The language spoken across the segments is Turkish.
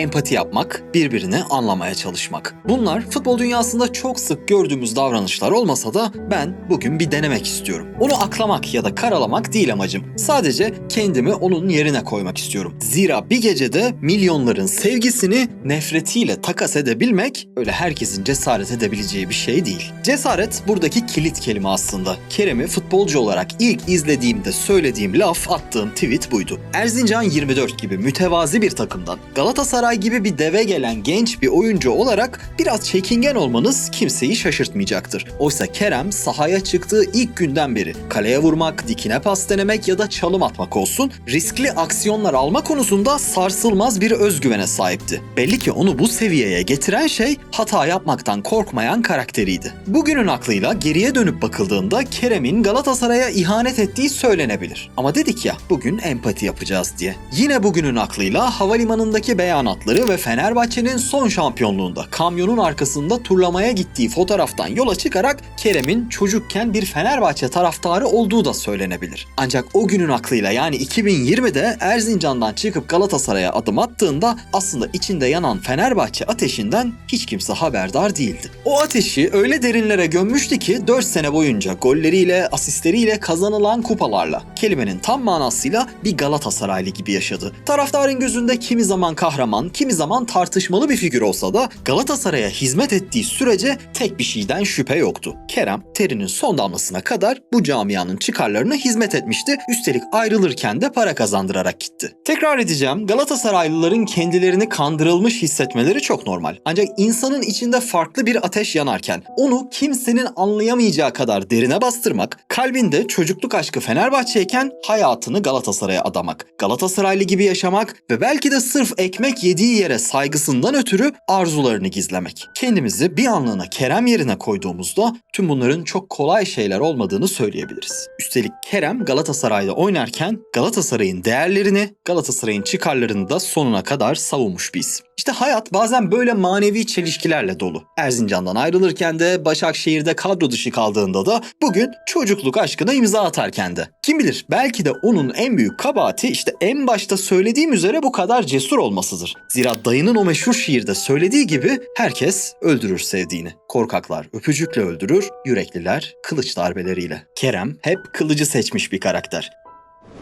empati yapmak, birbirini anlamaya çalışmak. Bunlar futbol dünyasında çok sık gördüğümüz davranışlar olmasa da ben bugün bir denemek istiyorum. Onu aklamak ya da karalamak değil amacım. Sadece kendimi onun yerine koymak istiyorum. Zira bir gecede milyonların sevgisini nefretiyle takas edebilmek öyle herkesin cesaret edebileceği bir şey değil. Cesaret buradaki kilit kelime aslında. Kerem'i futbolcu olarak ilk izlediğimde söylediğim laf attığım tweet buydu. Erzincan 24 gibi mütevazi bir takımdan Galatasaray gibi bir deve gelen genç bir oyuncu olarak biraz çekingen olmanız kimseyi şaşırtmayacaktır. Oysa Kerem sahaya çıktığı ilk günden beri kaleye vurmak, dikine pas denemek ya da çalım atmak olsun riskli aksiyonlar alma konusunda sarsılmaz bir özgüvene sahipti. Belli ki onu bu seviyeye getiren şey hata yapmaktan korkmayan karakteriydi. Bugünün aklıyla geriye dönüp bakıldığında Kerem'in Galatasaray'a ihanet ettiği söylenebilir. Ama dedik ya bugün empati yapacağız diye. Yine bugünün aklıyla havalimanındaki beyanatları ve Fenerbahçe'nin son şampiyonluğunda kamyonun arkasında turlamaya gittiği fotoğraftan yola çıkarak Kerem'in çocukken bir Fenerbahçe taraftarı olduğu da söylenebilir. Ancak o günün aklıyla yani 2020'de Erzincan'dan çıkıp Galatasaray'a adım attığında aslında içinde yanan Fenerbahçe ateşinden hiç kimse haberdar değildi. O ateşi öyle derinlere gömmüştü ki 4 sene boyunca golleriyle, asistleriyle kazanılan kupalarla kelimenin tam manasıyla bir Galatasaraylı gibi yaşadı. Taraftarın gözünde kimi zaman kahraman, kimi zaman tartışmalı bir figür olsa da Galatasaray'a hizmet ettiği sürece tek bir şeyden şüphe yoktu. Kerem terinin son damlasına kadar bu camianın çıkarlarına hizmet etmişti. Üstelik ayrılırken de para kazandırarak gitti. Tekrar edeceğim Galatasaraylıların kendilerini kandırılmış hissetmeleri çok normal. Ancak insanın içinde farklı bir ateş yanarken onu kimsenin anlayamayacağı kadar derine bastırmak, kalbinde çocukluk aşkı Fenerbahçe'yken hayatını Galatasaray'a adamak, Galatasaraylı gibi yaşamak ve belki de sırf ekmek yediği yere saygısından ötürü arzularını gizlemek. Kendimizi bir anlığına Kerem yerine koyduğumuzda tüm bunların çok kolay şeyler olmadığını söyleyebiliriz. Üstelik Kerem Galatasaray'da oynarken Galatasaray'ın değerlerini, Galatasaray'ın çıkarlarını da sonuna kadar savunmuş bir isim. İşte hayat bazen böyle manevi çelişkilerle dolu. Erzincan'dan ayrılırken de Başakşehir'de kadro dışı kaldığında da bugün çocukluk aşkına imza atarken de. Kim bilir belki de onun en büyük kabahati işte en başta söylediğim üzere bu kadar cesur olmasıdır. Zira dayının o meşhur şiirde söylediği gibi herkes öldürür sevdiğini. Korkaklar öpücükle öldürür, yürekliler kılıç darbeleriyle. Kerem hep kılıcı seçmiş bir karakter.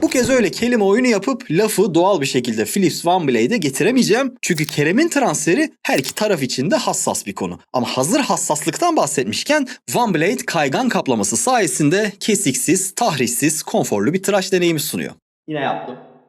Bu kez öyle kelime oyunu yapıp lafı doğal bir şekilde Philips Van Blade'e getiremeyeceğim. Çünkü Kerem'in transferi her iki taraf için de hassas bir konu. Ama hazır hassaslıktan bahsetmişken Van Blade kaygan kaplaması sayesinde kesiksiz, tahrişsiz, konforlu bir tıraş deneyimi sunuyor. Yine yaptım.